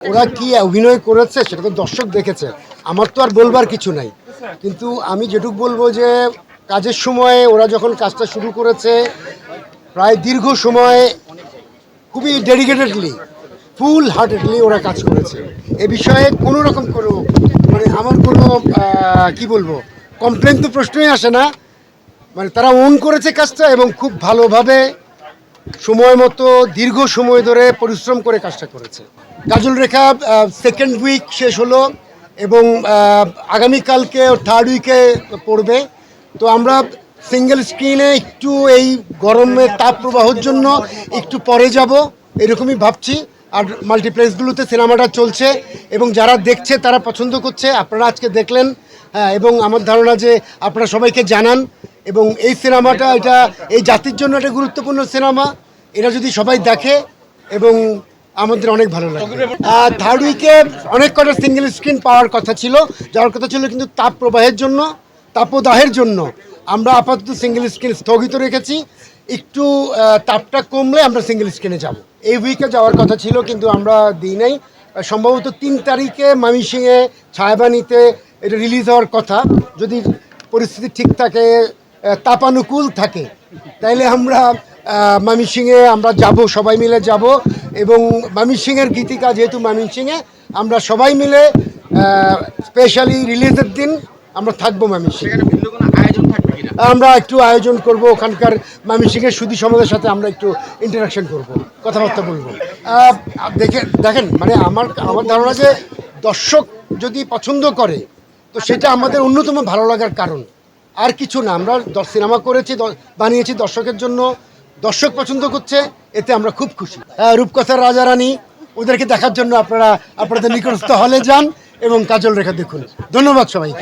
ওরা কি অভিনয় করেছে সেটা তো দর্শক দেখেছে। আমার তো আর বলবার কিছু নাই। কিন্তু আমি যেটুক বলব যে, কাজের সময় ওরা যখন কাজটা শুরু করেছে, প্রায় দীর্ঘ সময় খুবই ডেডিকেটেডলি ফুল হার্টেডলি ওরা কাজ করেছে। এ বিষয়ে কোনো রকম কোনো মানে আমার কোনো কি বলব কমপ্লেন তো প্রশ্নই আসে না। মানে তারা ওন করেছে কাজটা এবং খুব ভালোভাবে সময় মতো, দীর্ঘ সময় ধরে পরিশ্রম করে কাজটা করেছে। কাজল রেখা সেকেন্ড উইক শেষ হলো এবং আগামীকালকে থার্ড উইকে পড়বে। তো আমরা সিঙ্গেল স্ক্রিনে একটু এই গরমের তাপ প্রবাহর জন্য একটু পরে যাব, এরকমই ভাবছি। আর মাল্টিপ্লেক্সগুলোতে সিনেমাটা চলছে এবং যারা দেখছে, তারা পছন্দ করছে, আপনারা আজকে দেখলেন হ্যাঁ এবং আমার ধারণা যে আপনারা সবাইকে জানান। এবং এই সিনেমাটা, এটা এই জাতির জন্য একটা গুরুত্বপূর্ণ সিনেমা। এটা যদি সবাই দেখে এবং আমাদের অনেক ভালো লাগবে থার্ড উইকে অনেক কটা সিঙ্গেল স্ক্রিন পাওয়ার কথা ছিল যাওয়ার কথা ছিল কিন্তু তাপ প্রবাহের জন্য তাপদাহের জন্য। আমরা আপাতত সিঙ্গেল স্ক্রিন স্থগিত রেখেছি একটু তাপটা কমলে আমরা সিঙ্গেল স্ক্রিনে যাব। এই উইকে যাওয়ার কথা ছিল কিন্তু আমরা দিই নাই। সম্ভবত তিন তারিখে মামিসিংয়ে ছায়াবানিতে এটা রিলিজ হওয়ার কথা। যদি পরিস্থিতি ঠিক থাকে তাপানুকূল থাকে তাইলে আমরা মামি সিংয়ে আমরা যাব সবাই মিলে যাব। এবং মামি সিংয়ের গীতিকা যেহেতু মামি সিংয়ে আমরা সবাই মিলে স্পেশালি রিলিজের দিন আমরা থাকব থাকবে আমরা একটু আয়োজন করব ওখানকার মামি সিংয়ের সুদী সমাজের সাথে আমরা একটু ইন্টারাকশন করব কথাবার্তা বলব। দেখে দেখেন মানে আমার আমার ধারণা যে দর্শক যদি পছন্দ করে তো সেটা আমাদের অন্যতম ভালো লাগার কারণ। আর কিছু না আমরা সিনেমা করেছি বানিয়েছি দর্শকের জন্য। দর্শক পছন্দ করছে এতে আমরা খুব খুশি। রূপকথার রাজা রানী ওদেরকে দেখার জন্য আপনারা, আপনাদের নিকটস্থ হলে যান এবং কাজল রেখা দেখুন। ধন্যবাদ সবাইকে।